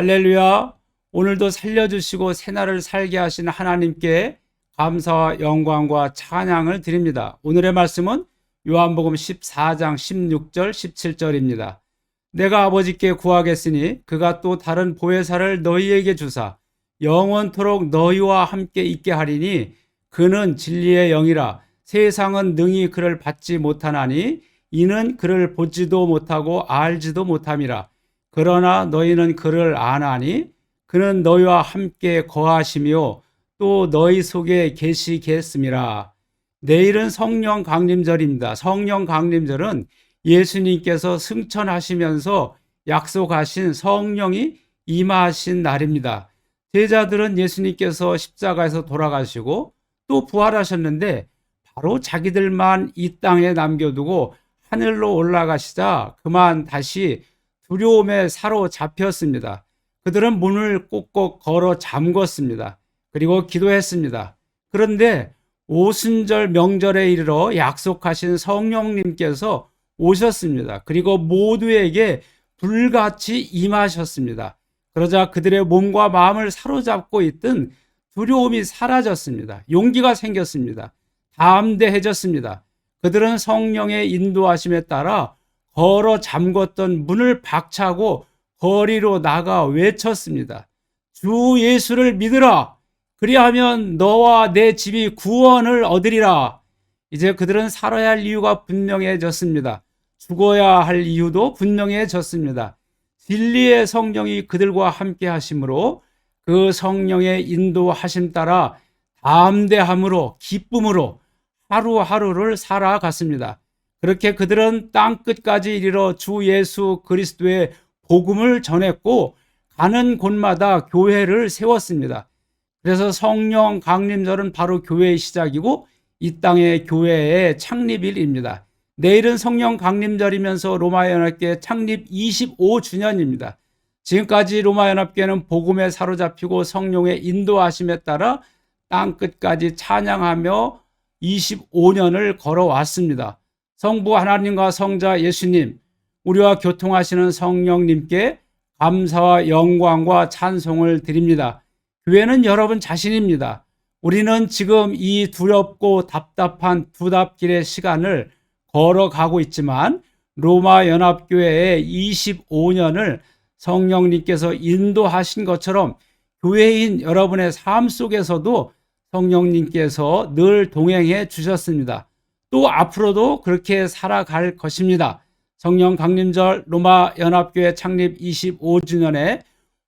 할렐루야. 오늘도 살려주시고 새날을 살게 하신 하나님께 감사와 영광과 찬양을 드립니다. 오늘의 말씀은 요한복음 14장 16절 17절입니다. 내가 아버지께 구하겠으니 그가 또 다른 보혜사를 너희에게 주사 영원토록 너희와 함께 있게 하리니 그는 진리의 영이라 세상은 능히 그를 받지 못하나니 이는 그를 보지도 못하고 알지도 못함이라 그러나 너희는 그를 아나니 그는 너희와 함께 거하시며 또 너희 속에 계시겠음이라 내일은 성령 강림절입니다. 성령 강림절은 예수님께서 승천하시면서 약속하신 성령이 임하신 날입니다. 제자들은 예수님께서 십자가에서 돌아가시고 또 부활하셨는데 바로 자기들만 이 땅에 남겨두고 하늘로 올라가시자 그만 다시 두려움에 사로잡혔습니다. 그들은 문을 꼭꼭 걸어 잠궜습니다. 그리고 기도했습니다. 그런데 오순절 명절에 이르러 약속하신 성령님께서 오셨습니다. 그리고 모두에게 불같이 임하셨습니다. 그러자 그들의 몸과 마음을 사로잡고 있던 두려움이 사라졌습니다. 용기가 생겼습니다. 담대해졌습니다. 그들은 성령의 인도하심에 따라 걸어 잠궜던 문을 박차고 거리로 나가 외쳤습니다. 주 예수를 믿으라. 그리하면 너와 내 집이 구원을 얻으리라. 이제 그들은 살아야 할 이유가 분명해졌습니다. 죽어야 할 이유도 분명해졌습니다. 진리의 성령이 그들과 함께 하심으로 그 성령의 인도하심 따라 담대함으로 기쁨으로 하루하루를 살아갔습니다. 그렇게 그들은 땅 끝까지 이르러 주 예수 그리스도의 복음을 전했고 가는 곳마다 교회를 세웠습니다. 그래서 성령 강림절은 바로 교회의 시작이고 이 땅의 교회의 창립일입니다. 내일은 성령 강림절이면서 로마 연합회 창립 25주년입니다. 지금까지 로마 연합회는 복음에 사로잡히고 성령의 인도하심에 따라 땅 끝까지 찬양하며 25년을 걸어왔습니다. 성부 하나님과 성자 예수님, 우리와 교통하시는 성령님께 감사와 영광과 찬송을 드립니다. 교회는 여러분 자신입니다. 우리는 지금 이 두렵고 답답한 두답길의 시간을 걸어가고 있지만 로마 연합교회의 25년을 성령님께서 인도하신 것처럼 교회인 여러분의 삶 속에서도 성령님께서 늘 동행해 주셨습니다. 또 앞으로도 그렇게 살아갈 것입니다. 성령 강림절 로마 연합교회 창립 25주년에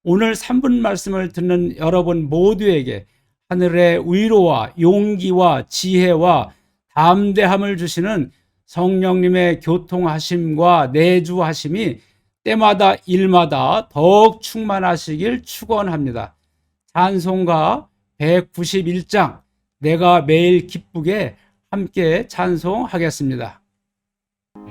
오늘 3분 말씀을 듣는 여러분 모두에게 하늘의 위로와 용기와 지혜와 담대함을 주시는 성령님의 교통하심과 내주하심이 때마다 일마다 더욱 충만하시길 축원합니다. 찬송가 191장 내가 매일 기쁘게 함께 찬송하겠습니다.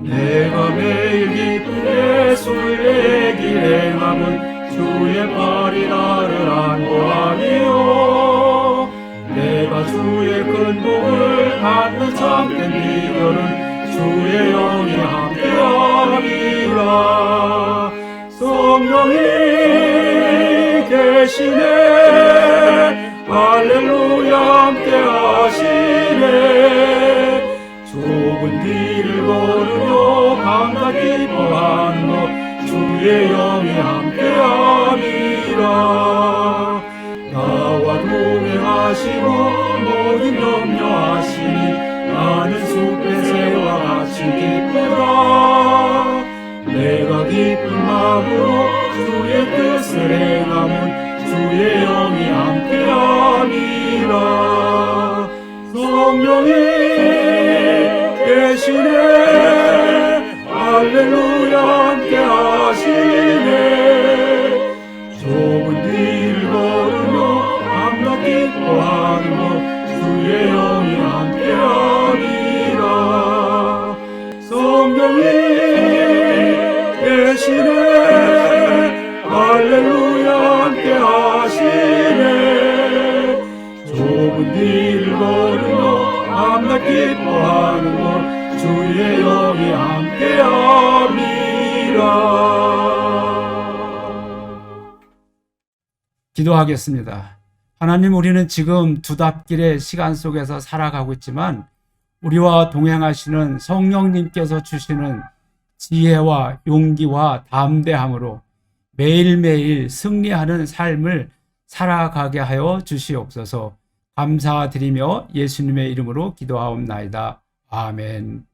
내가 매일 기쁘게 술래 기 행함은 주의 팔이 나를 안보하니요 내가 주의 큰 복을 받는 참된 비결은 주의 영이 함께함이라 성령이 계시네 하시고 모든 염려하시니 나는 숲의 새와 같이 기쁘다 내가 기쁜 마음으로 주의 뜻을 행함은 주의 영이 함께함이라. 성령이 계시네. 할렐루야 함께 하시네 기뻐하는 것 주의 영이 함께 함이라. 성령이 계시네 할렐루야 함께 하시네. 좁은 길을 걸으며 밤낮 기뻐하는 것 주의 영이 함께함이라 기도하겠습니다. 하나님, 우리는 지금 두답길의 시간 속에서 살아가고 있지만 우리와 동행하시는 성령님께서 주시는 지혜와 용기와 담대함으로 매일매일 승리하는 삶을 살아가게 하여 주시옵소서 감사드리며 예수님의 이름으로 기도하옵나이다. 아멘.